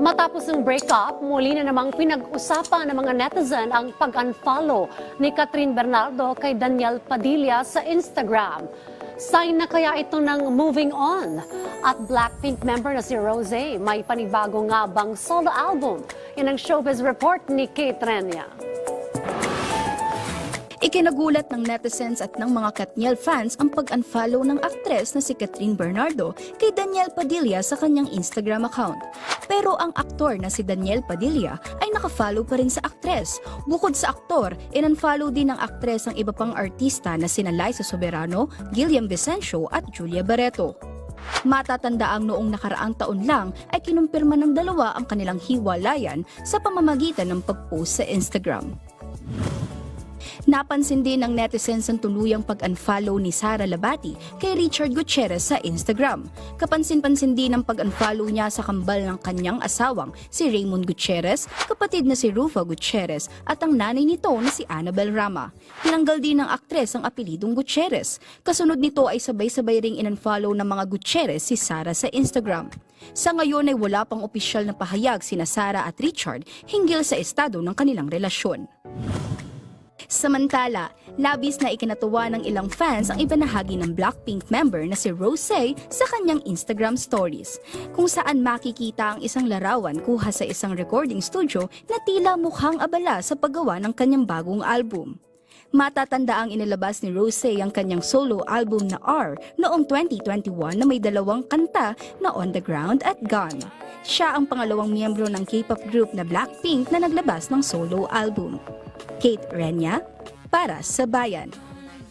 Matapos ng breakup, muli na namang pinag-usapan ng mga netizen ang pag-unfollow ni Catherine Bernardo kay Daniel Padilla sa Instagram. Sign na kaya ito ng moving on? At Blackpink member na si Rosé, may panibago nga bang solo album? Yan ang showbiz report ni Kate Renya. Ikinagulat ng netizens at ng mga Katniel fans ang pag-unfollow ng aktres na si Catherine Bernardo kay Daniel Padilla sa kanyang Instagram account. Pero ang aktor na si Daniel Padilla ay nakafollow pa rin sa aktres. Bukod sa aktor, in-unfollow din ng aktres ang iba pang artista na sina Liza Soberano, Gilliam Vicencio at Julia Barreto. Matatandaang noong nakaraang taon lang ay kinumpirma ng dalawa ang kanilang hiwalayan sa pamamagitan ng pag-post sa Instagram. Napansin din ng netizens ang tuluyang pag-unfollow ni Sara Labati kay Richard Gutierrez sa Instagram. Kapansin-pansin din ang pag-unfollow niya sa kambal ng kanyang asawang si Raymond Gutierrez, kapatid na si Rufa Gutierrez at ang nanay nito na si Annabel Rama. Tinanggal din ng aktres ang apelidong Gutierrez. Kasunod nito ay sabay-sabay ring in-unfollow ng mga Gutierrez si Sara sa Instagram. Sa ngayon ay wala pang opisyal na pahayag sina Sara at Richard hinggil sa estado ng kanilang relasyon. Samantala, labis na ikinatuwa ng ilang fans ang ibinahagi ng Blackpink member na si Rosé sa kanyang Instagram stories, kung saan makikita ang isang larawan kuha sa isang recording studio na tila mukhang abala sa paggawa ng kanyang bagong album. Matatanda ang inilabas ni Rosé ang kanyang solo album na R noong 2021 na may dalawang kanta na On The Ground at Gone. Siya ang pangalawang miyembro ng K-pop group na Blackpink na naglabas ng solo album. Kate Renya, para sa Bayan.